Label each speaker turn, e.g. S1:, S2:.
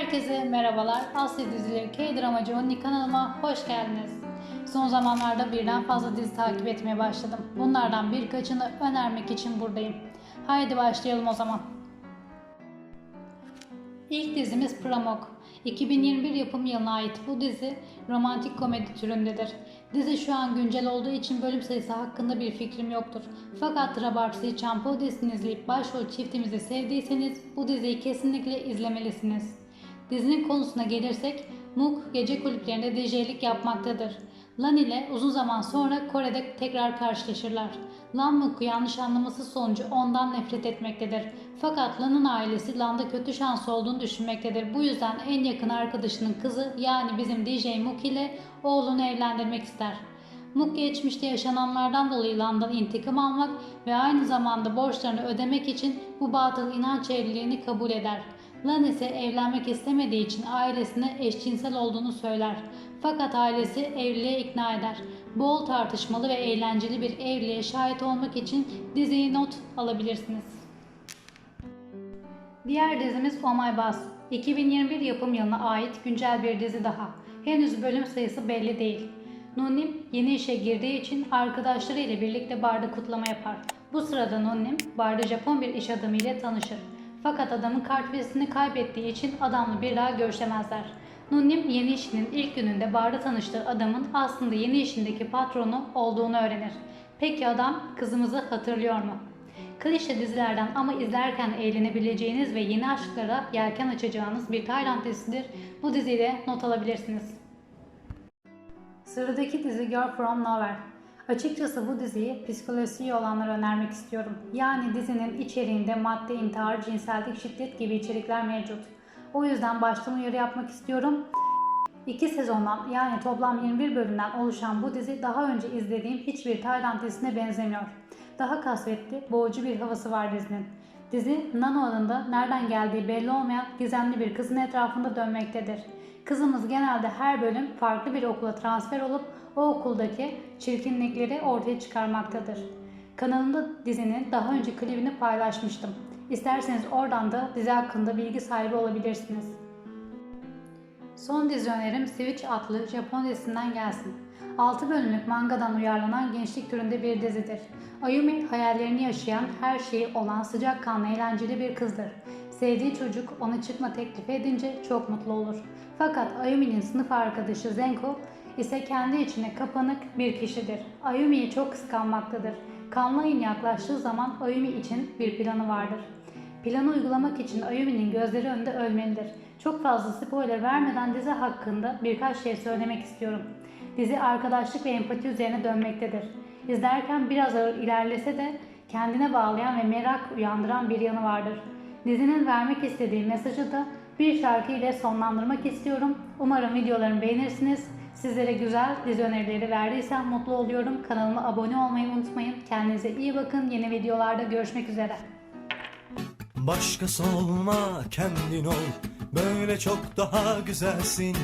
S1: Herkese merhabalar. Asya Dizileri K-Dramacı Onni kanalıma hoş geldiniz. Son zamanlarda birden fazla dizi takip etmeye başladım. Bunlardan birkaçını önermek için buradayım. Haydi başlayalım o zaman. İlk dizimiz Pramok. 2021 yapım yılına ait bu dizi romantik komedi türündedir. Dizi şu an güncel olduğu için bölüm sayısı hakkında bir fikrim yoktur. Fakat Rabartsi Çampo dizisini izleyip başrol çiftimizi sevdiyseniz bu diziyi kesinlikle izlemelisiniz. Dizinin konusuna gelirsek Mook gece kulüplerinde DJ'lik yapmaktadır. Lan ile uzun zaman sonra Kore'de tekrar karşılaşırlar. Lan Mook'u yanlış anlaması sonucu ondan nefret etmektedir. Fakat Lan'ın ailesi Lan'da kötü şans olduğunu düşünmektedir. Bu yüzden en yakın arkadaşının kızı yani bizim DJ Mook ile oğlunu evlendirmek ister. Mook geçmişte yaşananlardan dolayı Lan'dan intikam almak ve aynı zamanda borçlarını ödemek için bu batıl inanç evliliğini kabul eder. Lan ise evlenmek istemediği için ailesine eşcinsel olduğunu söyler. Fakat ailesi evliliğe ikna eder. Bol tartışmalı ve eğlenceli bir evliliğe şahit olmak için diziyi not alabilirsiniz. Diğer dizimiz Oh My Boss. 2021 yapım yılına ait güncel bir dizi daha. Henüz bölüm sayısı belli değil. Nunnim yeni işe girdiği için arkadaşları ile birlikte barda kutlama yapar. Bu sırada Nunnim barda Japon bir iş adamı ile tanışır. Fakat adamın kartvizitini kaybettiği için adamla bir daha görüşemezler. Nunnim yeni işinin ilk gününde barda tanıştığı adamın aslında yeni işindeki patronu olduğunu öğrenir. Peki adam kızımızı hatırlıyor mu? Klişe dizilerden ama izlerken eğlenebileceğiniz ve yeni aşklara yelken açacağınız bir Tayland dizisidir. Bu diziyi de not alabilirsiniz. Sıradaki dizi Girl From Nowhere. Açıkçası bu diziyi psikolojisi olanlara önermek istiyorum. Yani dizinin içeriğinde madde, intihar, cinsellik, şiddet gibi içerikler mevcut. O yüzden baştan uyarı yapmak istiyorum. İki sezondan yani toplam 21 bölümden oluşan bu dizi daha önce izlediğim hiçbir Tayland dizisine benzemiyor. Daha kasvetli, boğucu bir havası var dizinin. Dizi Nano adında nereden geldiği belli olmayan gizemli bir kızın etrafında dönmektedir. Kızımız genelde her bölüm farklı bir okula transfer olup o okuldaki çirkinlikleri ortaya çıkarmaktadır. Kanalımda dizinin daha önce klibini paylaşmıştım. İsterseniz oradan da dizi hakkında bilgi sahibi olabilirsiniz. Son dizi önerim Switch adlı Japon dizisinden gelsin. 6 bölümlük mangadan uyarlanan gençlik türünde bir dizidir. Ayumi hayallerini yaşayan, her şeyi olan sıcakkanlı eğlenceli bir kızdır. Sevdiği çocuk ona çıkma teklif edince çok mutlu olur. Fakat Ayumi'nin sınıf arkadaşı Zenko ise kendi içine kapanık bir kişidir. Ayumi'yi çok kıskanmaktadır. Kanlı ayın yaklaştığı zaman Ayumi için bir planı vardır. Planı uygulamak için Ayumi'nin gözleri önünde ölmelidir. Çok fazla spoiler vermeden dizi hakkında birkaç şey söylemek istiyorum. Dizi arkadaşlık ve empati üzerine dönmektedir. İzlerken biraz ağır ilerlese de kendine bağlayan ve merak uyandıran bir yanı vardır. Dizinin vermek istediği mesajı da bir şarkı ile sonlandırmak istiyorum. Umarım videolarımı beğenirsiniz. Sizlere güzel dizi önerileri verdiysem mutlu oluyorum. Kanalıma abone olmayı unutmayın. Kendinize iyi bakın. Yeni videolarda görüşmek üzere.
S2: Başkası olma kendin ol Böyle çok daha güzelsin